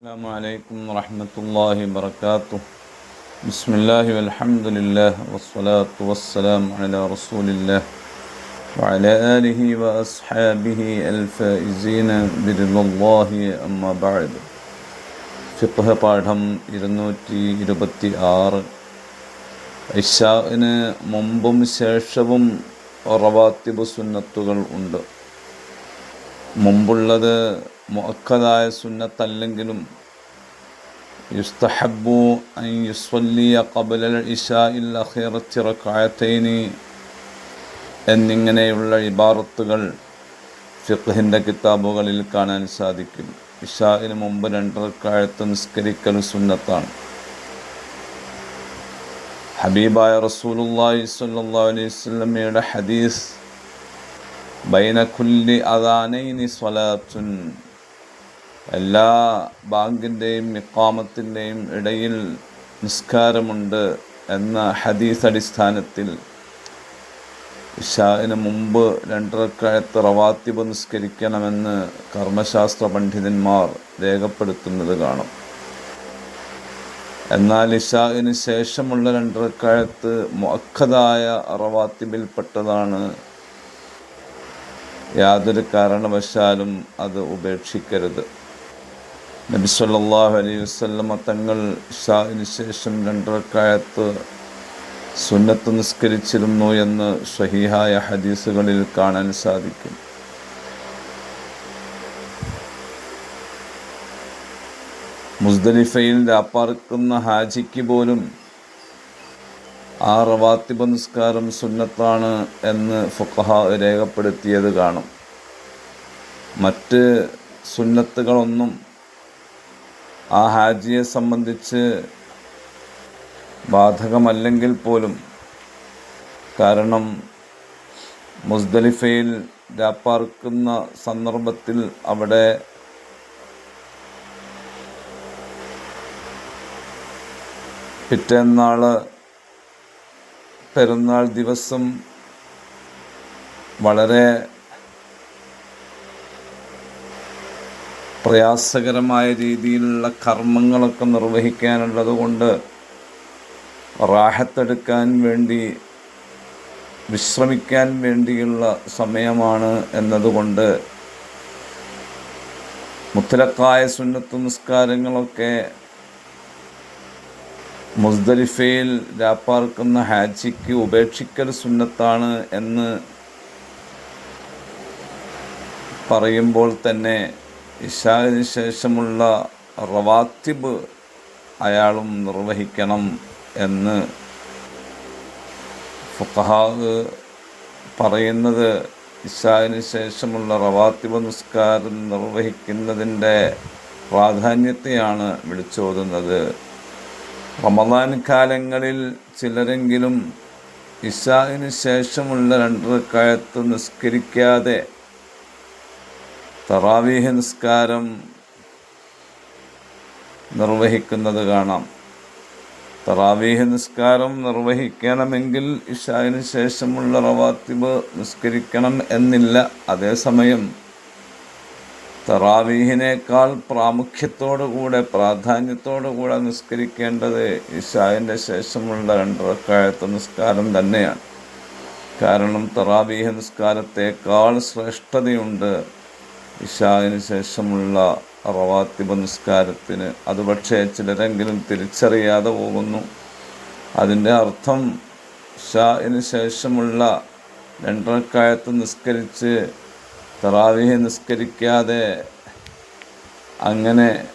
السلام عليكم ورحمة الله وبركاته بسم الله والحمد لله والصلاة والسلام على رسول الله وعلى آله وأصحابه الفائزين برضا الله أما بعد ഫിഖ് പാഠം ഇരുന്നൂറ്റി ഇരുപത്തി ആറ് ഇഷാന് മുമ്പും ശേഷവും റവാത്തിബ് സുന്നത്തുകൾ ഉണ്ട് മുമ്പുള്ളത് മുഅക്കദായ സുന്നത്തല്ലെങ്കിലും യുസ്തഹബു അൻ യുസ്വല്ലിയ ഖബലൽ ഇഷാഇൽ അഖീറത്തി റക്അത്തൈനി എന്നിങ്ങനെയുള്ള ഇബാറത്തുകൾ ഫിഖിന്റെ കിതാബുകളിൽ കാണാൻ സാധിക്കും. ഇഷാഹിന് മുമ്പ് രണ്ട് റക്അത്ത് നിസ്കരിക്കൽ സുന്നത്താണ്. ഹബീബായ റസൂലുള്ളാഹി സ്വല്ലല്ലാഹു അലൈഹി വസല്ലമയുടെ ഹദീസ് ബൈന കുല്ലി അദാനൈനി സ്വലാത്തുൻ എല്ലാ ബാങ്കിന്റെയും ഇക്കാമത്തിന്റെയും ഇടയിൽ നിസ്കാരമുണ്ട് എന്ന ഹദീസ് അടിസ്ഥാനത്തിൽ ഇഷാവിന് മുമ്പ് രണ്ടരക്കാലത്ത് റവാത്തിബ് നിസ്കരിക്കണമെന്ന് കർമ്മശാസ്ത്ര പണ്ഡിതന്മാർ രേഖപ്പെടുത്തുന്നത് കാണും. എന്നാൽ ഇഷാവിന് ശേഷമുള്ള രണ്ടരക്കാലത്ത് മുഖതായ റവാത്തിബിൽപ്പെട്ടതാണ് യാതൊരു കാരണവശാലും അത് ഉപേക്ഷിക്കരുത്. നബി സല്ലല്ലാഹു അലൈഹി വസല്ലമ തങ്ങൾ ഇഷാവിന് ശേഷം രണ്ടരക്കായത്ത് സുന്നത്ത് നിസ്കരിച്ചിരുന്നു എന്ന് ഷഹീഹായ ഹദീസുകളിൽ കാണാൻ സാധിക്കും. മുസ്ദലിഫയിൽ രാപ്പാർക്കുന്ന ഹാജിക്ക് പോലും ആ റവാത്തിബ നിസ്കാരം സുന്നത്താണ് എന്ന് ഫുഖഹ രേഖപ്പെടുത്തിയത് കാണും. മറ്റ് സുന്നത്തുകളൊന്നും ആ ഹാജിയെ സംബന്ധിച്ച് ബാധകമല്ലെങ്കിൽ പോലും കാരണം മുസ്ദലിഫയിൽ രാപ്പാർക്കുന്ന സന്ദർഭത്തിൽ അവിടെ പിറ്റേന്നാൾ പെരുന്നാൾ ദിവസം വളരെ പ്രയാസകരമായ രീതിയിലുള്ള കർമ്മങ്ങളൊക്കെ നിർവഹിക്കാനുള്ളത് കൊണ്ട് റാഹത്തെടുക്കാൻ വേണ്ടി വിശ്രമിക്കാൻ വേണ്ടിയുള്ള സമയമാണ് എന്നതുകൊണ്ട് മുത്തലക്കായ സുന്നത്ത് നിസ്കാരങ്ങളൊക്കെ മുസ്ദലിഫയിൽ രാപ്പാർക്കുന്ന ഹാജിക്ക് ഉപേക്ഷിക്കൽ സുന്നത്താണ് എന്ന് പറയുമ്പോൾ തന്നെ ഇഷാവിന് ശേഷമുള്ള റവാത്തിബ് അയാളും നിർവഹിക്കണം എന്ന് ഫുഖഹാവ് പറയുന്നത്. ഇഷാവിന് ശേഷമുള്ള റവാത്തിബ് നിസ്കാരം നിർവഹിക്കുന്നതിന്റെ പ്രാധാന്യത്തെയാണ് വിളിച്ചോതുന്നത്. റമദാൻ കാലങ്ങളിൽ ചിലരെങ്കിലും ഇഷാവിന് ശേഷമുള്ള രണ്ടരക്കാലത്ത് നിസ്കരിക്കാതെ തറാവീഹ് നിസ്കാരം നിർവഹിക്കുന്നത് കാണാം. തറാവീഹ് നിസ്കാരം നിർവഹിക്കണമെങ്കിൽ ഇഷാവിന് ശേഷമുള്ള റവാത്തിബ് നിസ്കരിക്കണം എന്നില്ല. അതേസമയം തറാവീഹിനേക്കാൾ പ്രാമുഖ്യത്തോടുകൂടെ പ്രാധാന്യത്തോടുകൂടെ നിസ്കരിക്കേണ്ടത് ഇഷാവിന്റെ ശേഷമുള്ള രണ്ടരക്കാലത്തെ നിസ്കാരം തന്നെയാണ്. കാരണം തറാവീഹ് നിസ്കാരത്തേക്കാൾ ശ്രേഷ്ഠതയുണ്ട് ഇഷാവിന് ശേഷമുള്ള റവാത്തിബ നിസ്കാരത്തിന് അത് പക്ഷേ ചിലരെങ്കിലും തിരിച്ചറിയാതെ പോകുന്നു. അതിന്റെ അർത്ഥം ഇഷാവിന് ശേഷമുള്ള രണ്ടരക്കായത്ത് നിസ്കരിച്ച് തറാവിഹെ നിസ്കരിക്കാതെ അങ്ങനെ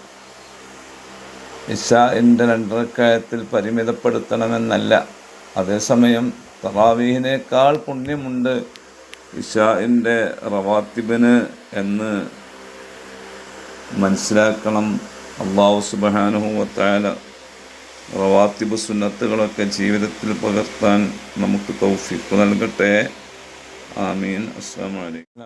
ഇഷാഇന്റെ രണ്ടരക്കായത്തിൽ പരിമിതപ്പെടുത്തണമെന്നല്ല. അതേസമയം തറാവീഹിനേക്കാൾ പുണ്യമുണ്ട് ഇഷാഇന്റെ റവാത്തിബിന് എന്ന് മനസ്സിലാക്കണം. അള്ളാഹു സുബാനുഭവത്തായ റവാത്തിബ് സുന്നത്തുകളൊക്കെ ജീവിതത്തിൽ പകർത്താൻ നമുക്ക് തൗഫിക്ക് നൽകട്ടെ. ആമീൻ. അസ്സാം വലൈക്കും